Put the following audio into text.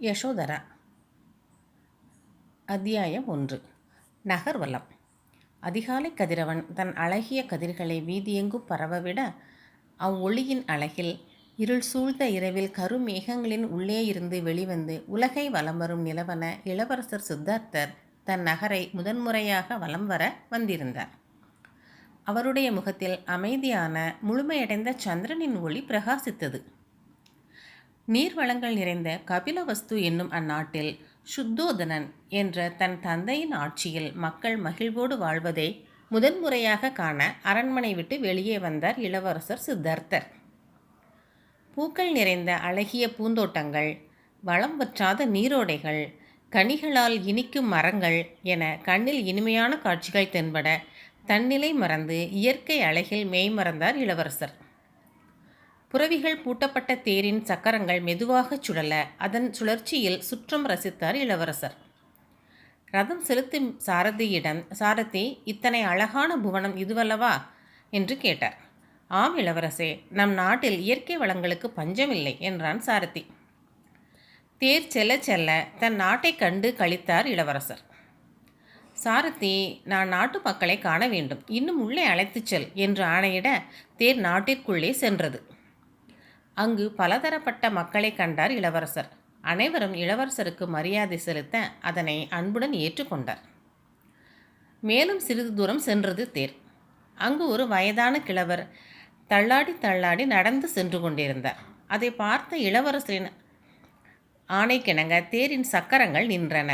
யசோதரா. அத்தியாயம் ஒன்று. நகர்வலம். அதிகாலை கதிரவன் தன் அழகிய கதிர்களை வீதியெங்கும் பரவவிட அவ்வொளியின் அழகில் இருள் சூழ்ந்த இரவில் கருமேகங்களின் உள்ளே இருந்து வெளிவந்து உலகை வலம் வரும் நிலவன இளவரசர் சித்தார்த்தர் தன் நகரை முதன்முறையாக வலம் வர வந்திருந்தார். அவருடைய முகத்தில் அமைதியான முழுமையடைந்த சந்திரனின் ஒளி பிரகாசித்தது. நீர்வளங்கள் நிறைந்த கபிலவஸ்து என்னும் அந்நாட்டில் சுத்தோதனன் என்ற தன் தந்தையின் ஆட்சியில் மக்கள் மகிழ்வோடு வாழ்வதை முதன்முறையாக காண அரண்மனை விட்டு வெளியே வந்தார் இளவரசர் சித்தர்த்தர். பூக்கள் நிறைந்த அழகிய பூந்தோட்டங்கள் வளம் வற்றாத நீரோடைகள் கனிகளால் இனிக்கும் மரங்கள் என கண்ணில் இனிமையான காட்சிகள் தென்பட தன்னிலை மறந்து இயற்கை அழகில் மெய்மறந்தார் இளவரசர். புறவிகள் பூட்டப்பட்ட தேரின் சக்கரங்கள் மெதுவாகச் சுழல அதன் சுழற்சியில் சுற்றம் ரசித்தார் இளவரசர். ரதம் செலுத்தும் சாரதியிடம் சாரதி இத்தனை அழகான புவனம் இதுவல்லவா? என்று கேட்டார். ஆம் இளவரசே நம் நாட்டில் இயற்கை வளங்களுக்கு பஞ்சமில்லை என்றான் சாரதி. தேர் செல்ல செல்ல தன் நாட்டை கண்டு கழித்தார் இளவரசர். சாரதி நான் நாட்டு மக்களை காண வேண்டும். இன்னும் உள்ளே அழைத்துச் செல் என்று ஆணையிட தேர் நாட்டிற்குள்ளே சென்றது. அங்கு பலதரப்பட்ட மக்களை கண்டார் இளவரசர். அனைவரும் இளவரசருக்கு மரியாதை செலுத்த அதனை அன்புடன் ஏற்றுக்கொண்டார். மேலும் சிறிது தூரம் சென்றது தேர். அங்கு ஒரு வயதான கிழவர் தள்ளாடி தள்ளாடி நடந்து சென்று கொண்டிருந்தார். அதை பார்த்த இளவரசரின் ஆணைக்கிணங்க தேரின் சக்கரங்கள் நின்றன.